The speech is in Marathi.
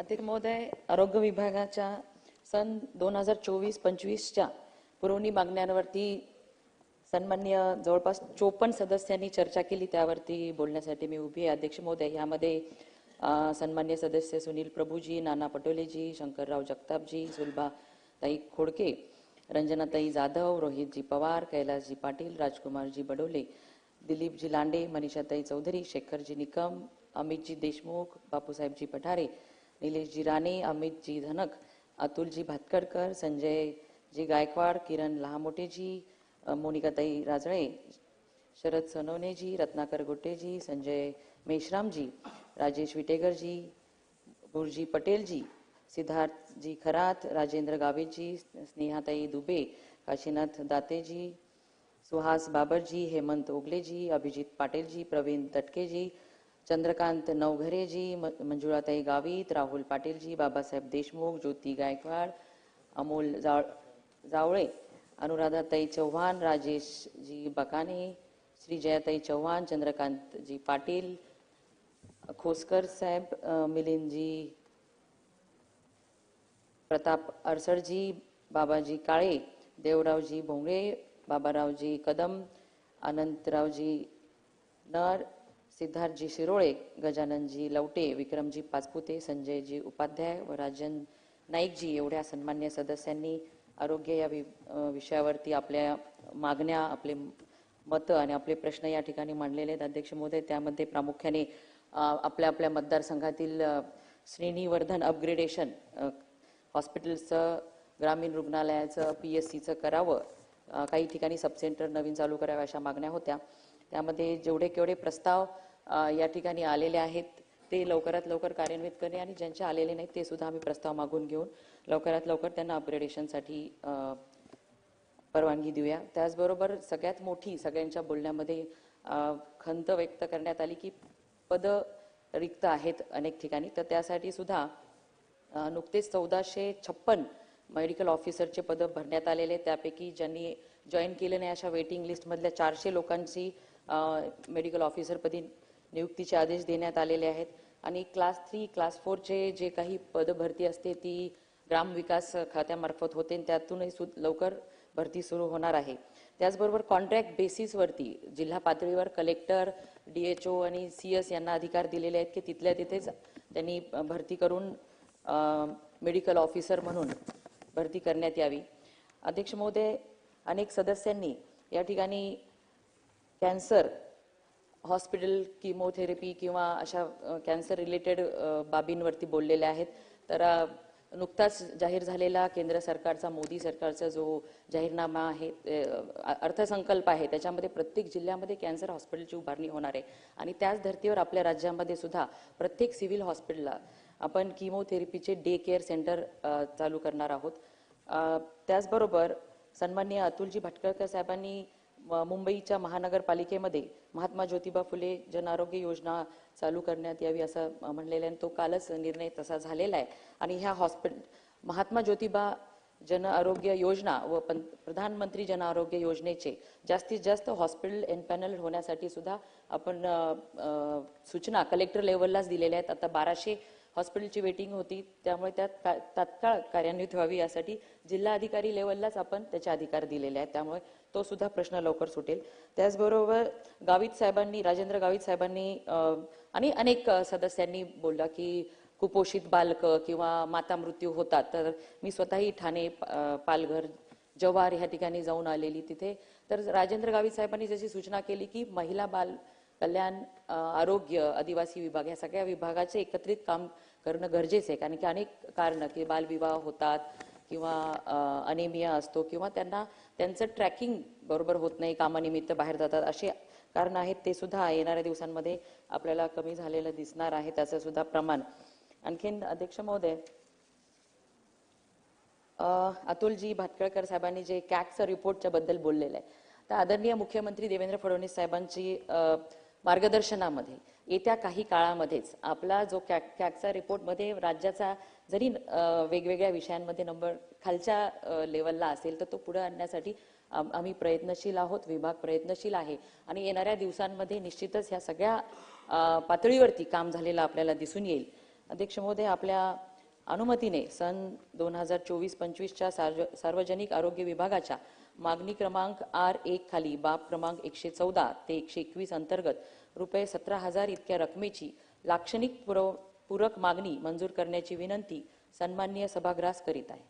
अध्यक्ष महोदय आरोग्य विभागाच्या सन दोन हजार चोवीस पंचवीसच्या पुरवणी मागण्यांवरती सन्मान्य जवळपास चोपन्न सदस्यांनी चर्चा केली. त्यावरती बोलण्यासाठी मी उभी आहे. अध्यक्ष महोदय यामध्ये सन्मान्य सदस्य सुनील प्रभूजी नाना पटोलेजी शंकरराव जगतापजी सुलभाताई खोडके रंजनाताई जाधव रोहितजी पवार कैलासजी पाटील राजकुमारजी बडोले दिलीपजी लांडे मनीषाताई चौधरी शेखरजी निकम अमितजी देशमुख बापूसाहेबजी पठारे निलेशजी राणे अमितजी धनक अतुलजी भातकडकर संजयजी गायकवाड किरण लहामोटेजी मोनिकाताई राजळे शरद सोनवणेजी रत्नाकर गोटेजी संजय मेश्रामजी राजेश विटेकरजी गुरुजी पटेलजी सिद्धार्थजी खरात राजेंद्र गावेजी स्नेहाताई दुबे काशीनाथ दातेजी सुहास बाबरजी हेमंत ओगलेजी अभिजित पाटीलजी प्रवीण तटकेजी चंद्रकांत नवघरेजी म- मंजुळाताई गावित राहुल पाटीलजी बाबासाहेब देशमुख ज्योती गायकवाड अमोल जाव जावळे अनुराधाताई चव्हाण राजेशजी बकाने श्री जयाताई चव्हाण चंद्रकांतजी पाटील खोसकर साहेब मिलिंदजी प्रताप अरसडजी बाबाजी काळे देवरावजी भोंगळे बाबारावजी कदम अनंतरावजी नर सिद्धार्थजी शिरोळे गजाननजी लवटे विक्रमजी पाचपुते संजयजी उपाध्याय व राजन नाईकजी एवढ्या सन्मान्य सदस्यांनी आरोग्य या वि विषयावरती आपल्या मागण्या आपले मतं आणि आपले प्रश्न या ठिकाणी मांडलेले आहेत. अध्यक्ष महोदय त्यामध्ये प्रामुख्याने आपल्या आपल्या मतदारसंघातील श्रेणीवर्धन अपग्रेडेशन हॉस्पिटलचं हॉस्पिटल्सचं ग्रामीण रुग्णालयाचं पी एस सीचं करावं काही ठिकाणी सबसेंटर नवीन चालू कराव्या अशा मागण्या होत्या. त्यामध्ये जेवढे केवढे प्रस्ताव या ठिकाणी आलेले आहेत. ते लवकरात लवकर कार्यान्वित करणे आणि ज्यांचे आलेले नाहीत ते सुद्धा आम्ही प्रस्ताव मागून घेऊन लवकरात लवकर त्यांना अपग्रेडेशनसाठी परवानगी देऊया. त्याचबरोबर सगळ्यात मोठी सगळ्यांच्या बोलण्यामध्ये खंत व्यक्त करण्यात आली की पद रिक्त आहेत अनेक ठिकाणी. तर त्यासाठी सुद्धा नुकतेच चौदाशे छप्पन मेडिकल ऑफिसरचे पद भरण्यात आलेले त्यापैकी ज्यांनी जॉईन केले नाही अशा वेटिंग लिस्टमधल्या चारशे लोकांची मेडिकल ऑफिसरपदी नियुक्तीचे आदेश देण्यात आलेले आहेत. आणि क्लास थ्री क्लास फोरचे जे काही पद भरती असते ती ग्रामविकास खात्यामार्फत होते आणि त्यातूनही सु लवकर भरती सुरू होणार आहे. त्याचबरोबर कॉन्ट्रॅक्ट बेसिसवरती जिल्हा पातळीवर कलेक्टर डी एच ओ आणि सी एस यांना अधिकार दिलेले आहेत की तिथल्या तिथेच त्यांनी भरती करून मेडिकल ऑफिसर म्हणून भरती करण्यात यावी. अध्यक्ष महोदय अनेक सदस्यांनी या ठिकाणी कॅन्सर हॉस्पिटल किमोथेरपी किंवा अशा कॅन्सर रिलेटेड बाबींवरती बोललेले आहेत. तर नुकताच जाहीर झालेला केंद्र सरकारचा मोदी सरकारचा जो जाहीरनामा आहे अर्थसंकल्प आहे त्याच्यामध्ये प्रत्येक जिल्ह्यामध्ये कॅन्सर हॉस्पिटलची उभारणी होणार आहे. आणि त्याच धर्तीवर आपल्या राज्यामध्ये सुद्धा प्रत्येक सिव्हिल हॉस्पिटलला आपण किमोथेरपीचे डे केअर सेंटर चालू करणार आहोत. त्याचबरोबर सन्मान्य अतुलजी भटकळकर साहेबांनी मुंबईच्या महानगरपालिकेमध्ये महात्मा ज्योतिबा फुले जन आरोग्य योजना चालू करण्यात यावी असं म्हणलेलं आहे. आणि तो कालच निर्णय तसा झालेला आहे. आणि ह्या हॉस्पिटल महात्मा ज्योतिबा जन आरोग्य योजना व प्रधानमंत्री जन आरोग्य योजनेचे जास्तीत जास्त हॉस्पिटल एनपॅनल होण्यासाठी सुद्धा आपण सूचना कलेक्टर लेवललाच दिलेल्या आहेत. आता बाराशे हॉस्पिटलची वेटिंग होती त्यामुळे त्यात का- तात्काळ कार्यान्वित व्हावी यासाठी जिल्हा अधिकारी लेवललाच आपण त्याचे अधिकार दिलेले आहेत. त्यामुळे तो सुद्धा प्रश्न लवकर सुटेल. त्याचबरोबर गावित साहेबांनी राजेंद्र गावित साहेबांनी आणि अनेक सदस्यांनी बोलला की कुपोषित बालक किंवा माता मृत्यू होतात तर मी स्वतःही ठाणे पालघर जव्हार ह्या ठिकाणी जाऊन आलेली तिथे. तर राजेंद्र गावित साहेबांनी जशी सूचना केली की महिला बाल कल्याण आरोग्य आदिवासी विभाग या सगळ्या विभागाचे एकत्रित काम करणं गरजेचं आहे. कारण की अनेक कारणं की बालविवाह होतात किंवा अनेमिया असतो किंवा त्यांना त्यांचं ट्रॅकिंग बरोबर होत नाही कामानिमित्त बाहेर जातात. असे कारण आहेत ते सुद्धा येणाऱ्या दिवसांमध्ये आपल्याला कमी झालेलं दिसणार आहे त्याचं सुद्धा प्रमाण. आणखीन अध्यक्ष महोदय अतुलजी भातकळकर साहेबांनी जे कॅगच्या रिपोर्टच्या बद्दल बोललेलं आहे. तर आदरणीय मुख्यमंत्री देवेंद्र फडणवीस साहेबांची मार्गदर्शनामध्ये. येत्या काही काळामध्येच आपला जो कॅक कॅकचा रिपोर्टमध्ये राज्याचा जरी वेगवेगळ्या विषयांमध्ये नंबर खालच्या लेवलला असेल तर तो पुढे आणण्यासाठी आम्ही प्रयत्नशील आहोत विभाग प्रयत्नशील आहे. आणि येणाऱ्या दिवसांमध्ये निश्चितच ह्या सगळ्या पातळीवरती काम झालेलं आपल्याला दिसून येईल. अध्यक्ष महोदय आपल्या अनुमतीने सन दोन हजार चोवीस पंचवीसच्या सार्वजनिक आरोग्य विभागाच्या मागणी क्रमांक आर एक खाली बाब क्रमांक एकशे चौदा ते एकशे एकवीस अंतर्गत रुपये सतरा हजार इतक्या रकमेची लाक्षणिक पुरव पूरक मागणी मंजूर करण्याची विनंती सन्माननीय सभागृहास करीत आहे.